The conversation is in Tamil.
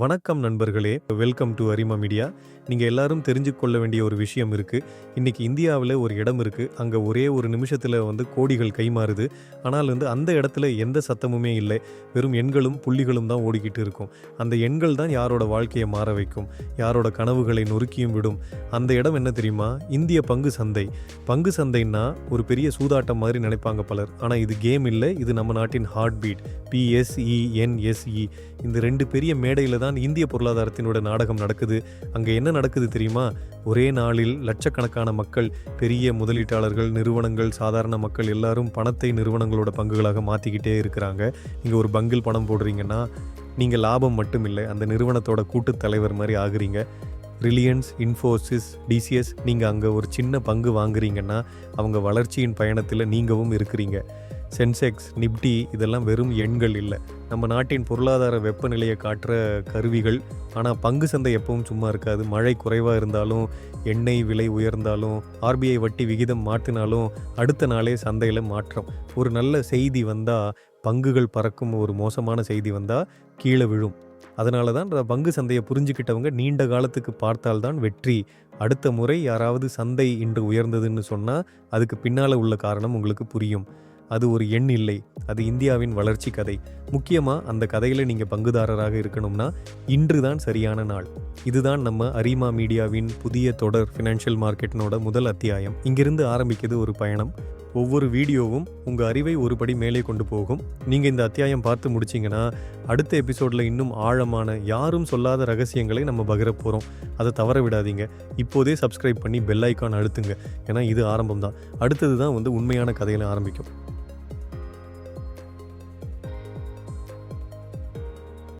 வணக்கம் நண்பர்களே. வெல்கம் டு அரிமா மீடியா நீங்கள் எல்லாரும் தெரிஞ்சு கொள்ள வேண்டிய ஒரு விஷயம் இருக்குது இன்றைக்கி இந்தியாவில் ஒரு இடம் இருக்குது அங்கே ஒரே ஒரு நிமிஷத்தில் வந்து கோடிகள் கைமாறுது. ஆனால் வந்து அந்த இடத்துல எந்த சத்தமுமே இல்லை. வெறும் எண்களும் புள்ளிகளும் தான் ஓடிக்கிட்டு இருக்கும். அந்த எண்கள் தான் யாரோட வாழ்க்கையை மாற வைக்கும். யாரோட கனவுகளை நொறுக்கியும் விடும். அந்த இடம் என்ன தெரியுமா? இந்திய பங்கு சந்தை. பங்கு சந்தைன்னா ஒரு பெரிய சூதாட்டம் மாதிரி நினைப்பாங்க பலர். ஆனால் இது கேம் இல்லை. இது நம்ம நாட்டின் ஹார்ட் பீட் பிஎஸ்இஎன்எஸ்இ இந்த ரெண்டு பெரிய மேடையில் தான் இந்திய பொருளாதாரத்தினோட நாடகம் நடக்குது. அங்கே என்ன நடக்குது தெரியுமா? ஒரே நாளில் லட்சக்கணக்கான மக்கள் பெரிய முதலீட்டாளர்கள் நிறுவனங்கள் சாதாரண மக்கள் எல்லாரும் பணத்தை நிறுவனங்களோட பங்குகளாக மாற்றிக்கிட்டே இருக்கிறாங்க. நீங்கள் ஒரு பங்கில் பணம் போடுறீங்கன்னா நீங்கள் லாபம் மட்டும் இல்லை அந்த நிறுவனத்தோட கூட்டுத்தலைவர் மாதிரி ஆகுறீங்க. ரிலியன்ஸ் இன்ஃபோசிஸ் டிசிஎஸ் நீங்கள் அங்கே ஒரு சின்ன பங்கு வாங்குறீங்கன்னா அவங்க வளர்ச்சியின் பயணத்தில் நீங்கவும் இருக்கிறீங்க. சென்செக்ஸ் நிப்டி இதெல்லாம் வெறும் எண்கள் இல்லை. நம்ம நாட்டின் பொருளாதார வெப்பநிலையை காட்டுற கருவிகள். ஆனால் பங்கு சந்தை எப்பவும் சும்மா இருக்காது. மழை குறைவாக இருந்தாலும் எண்ணெய் விலை உயர்ந்தாலும் ஆர்பிஐ வட்டி விகிதம் மாற்றினாலும் அடுத்த நாளே சந்தையில் மாற்றம். ஒரு நல்ல செய்தி வந்தால் பங்குகள் பறக்கும் ஒரு மோசமான செய்தி வந்தால் கீழே விழும். அதனால தான் பங்கு சந்தையை புரிஞ்சுக்கிட்டவங்க நீண்ட காலத்துக்கு பார்த்தால்தான் வெற்றி. அடுத்த முறை யாராவது சந்தை இன்று உயர்ந்ததுன்னு சொன்னால் அதுக்கு பின்னால் உள்ள காரணம் உங்களுக்கு புரியும். அது ஒரு எண் இல்லை. அது இந்தியாவின் வளர்ச்சி கதை. முக்கியமாக அந்த கதையில் நீங்கள் பங்குதாரராக இருக்கணும்னா இன்று தான் சரியான நாள். இதுதான் நம்ம அரிமா மீடியாவின் புதிய தொடர் ஃபினான்ஷியல் மார்க்கெட்டினோட முதல் அத்தியாயம். இங்கிருந்து ஆரம்பிக்குது ஒரு பயணம். ஒவ்வொரு வீடியோவும் உங்கள் அறிவை ஒரு படி மேலே கொண்டு போகும். நீங்கள் இந்த அத்தியாயம் பார்த்து முடிச்சிங்கன்னா அடுத்த எபிசோடில் இன்னும் ஆழமான யாரும் சொல்லாத ரகசியங்களை நம்ம பகிர போகிறோம் அதை தவற விடாதீங்க. இப்போதே சப்ஸ்கிரைப் பண்ணி பெல் ஐக்கான் அழுத்துங்க. ஏன்னா இது ஆரம்பம் தான் அடுத்தது தான் வந்து உண்மையான கதையில் ஆரம்பிக்கும்.